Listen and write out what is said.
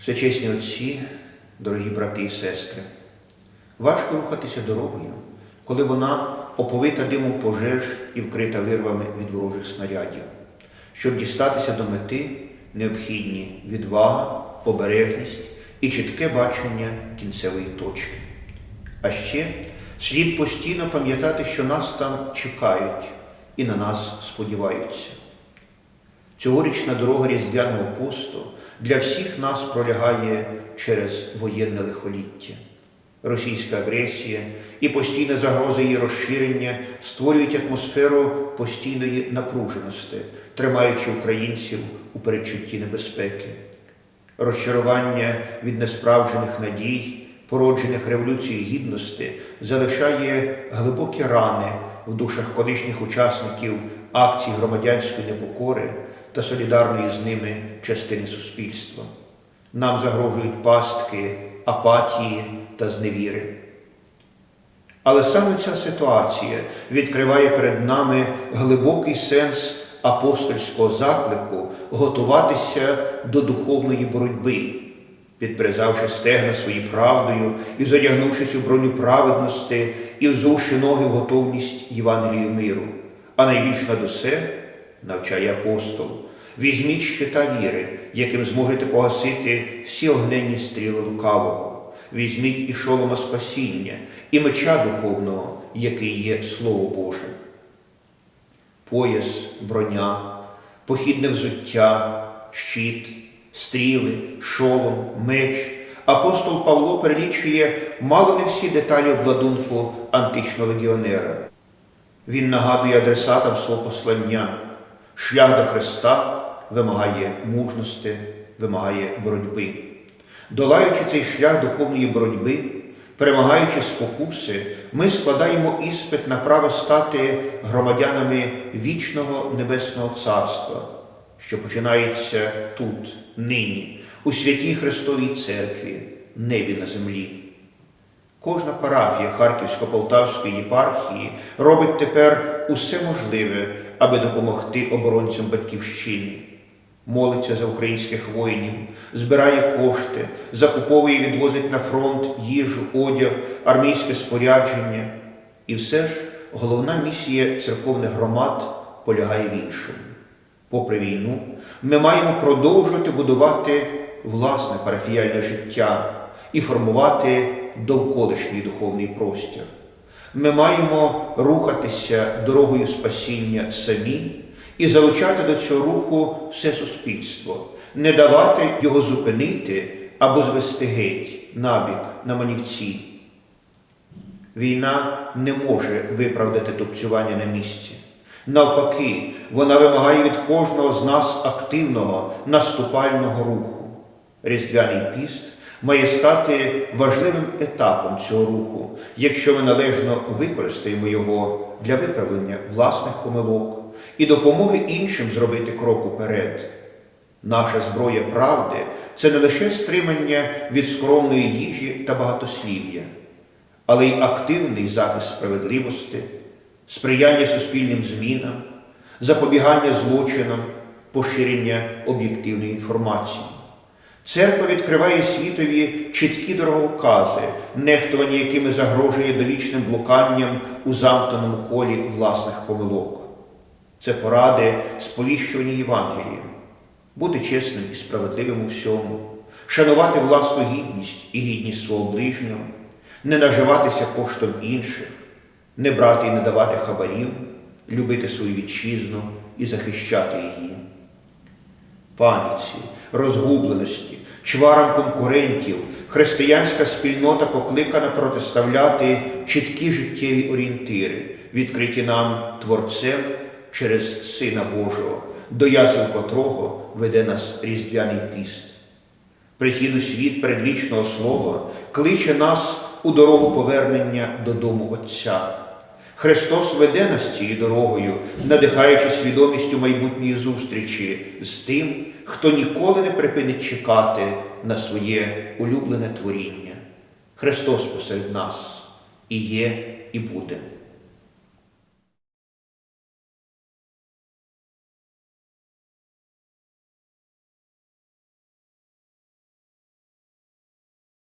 Всечесні отці, дорогі брати і сестри, важко рухатися дорогою, коли вона оповита димом пожеж і вкрита вирвами від ворожих снарядів. Щоб дістатися до мети, необхідні відвага, обережність і чітке бачення кінцевої точки. А ще слід постійно пам'ятати, що нас там чекають і на нас сподіваються. Цьогорічна дорога Різдвяного посту для всіх нас пролягає через воєнне лихоліття. Російська агресія і постійна загроза її розширення створюють атмосферу постійної напруженості, тримаючи українців у передчутті небезпеки. Розчарування від несправджених надій, породжених революцією гідності, залишає глибокі рани в душах колишніх учасників акцій громадянської непокори та солідарної з ними частини суспільства. Нам загрожують пастки апатії та зневіри. Але саме ця ситуація відкриває перед нами глибокий сенс апостольського заклику готуватися до духовної боротьби, підпризавши стегна своїй правдою і задягнувшись у броню праведності і взувши ноги в готовність Євангелію миру. А найбільш над усе навчає апостол. Візьміть щита віри, яким зможете погасити всі огненні стріли лукавого. Візьміть і шолома спасіння, і меча духовного, який є Слово Боже. Пояс, броня, похідне взуття, щит, стріли, шолом, меч. Апостол Павло перелічує мало не всі деталі обладунку античного легіонера. Він нагадує адресатам свого послання. Шлях до Христа вимагає мужності, вимагає боротьби. Долаючи цей шлях духовної боротьби, перемагаючи спокуси, ми складаємо іспит на право стати громадянами вічного Небесного Царства, що починається тут, нині, у святій Христовій Церкві, небі на землі. Кожна парафія Харківсько-Полтавської єпархії робить тепер усе можливе, аби допомогти оборонцям батьківщини. Молиться за українських воїнів, збирає кошти, закуповує і відвозить на фронт їжу, одяг, армійське спорядження. І все ж головна місія церковних громад полягає в іншому. Попри війну, ми маємо продовжувати будувати власне парафіяльне життя і формувати довколишній духовний простір. Ми маємо рухатися дорогою спасіння самі і залучати до цього руху все суспільство, не давати його зупинити або звести геть набік на манівці. Війна не може виправдати тупцювання на місці. Навпаки, вона вимагає від кожного з нас активного наступального руху. Різдвяний піст має стати важливим етапом цього руху, якщо ми належно використаємо його для виправлення власних помилок і допомоги іншим зробити крок уперед. Наша зброя правди це не лише стримання від скромної їжі та багатослів'я, але й активний захист справедливості, сприяння суспільним змінам, запобігання злочинам, поширення об'єктивної інформації. Церква відкриває світові чіткі дороговкази, нехтування якими загрожує довічним блуканням у замкненому колі власних помилок. Це поради сповіщування Євангелієм, бути чесним і справедливим у всьому, шанувати власну гідність і гідність свого ближнього, не наживатися коштом інших, не брати і не давати хабарів, любити свою вітчизну і захищати її. Паніці, розгубленості, чварам конкурентів, християнська спільнота покликана протиставляти чіткі життєві орієнтири, відкриті нам Творцем через Сина Божого, до ясел котрого веде нас різдвяний піст. Прихід у світ предвічного Слова кличе нас у дорогу повернення додому Отця. Христос веде нас цією дорогою, надихаючи свідомістю майбутньої зустрічі з тим, хто ніколи не припинить чекати на своє улюблене творіння. Христос посеред нас і є, і буде.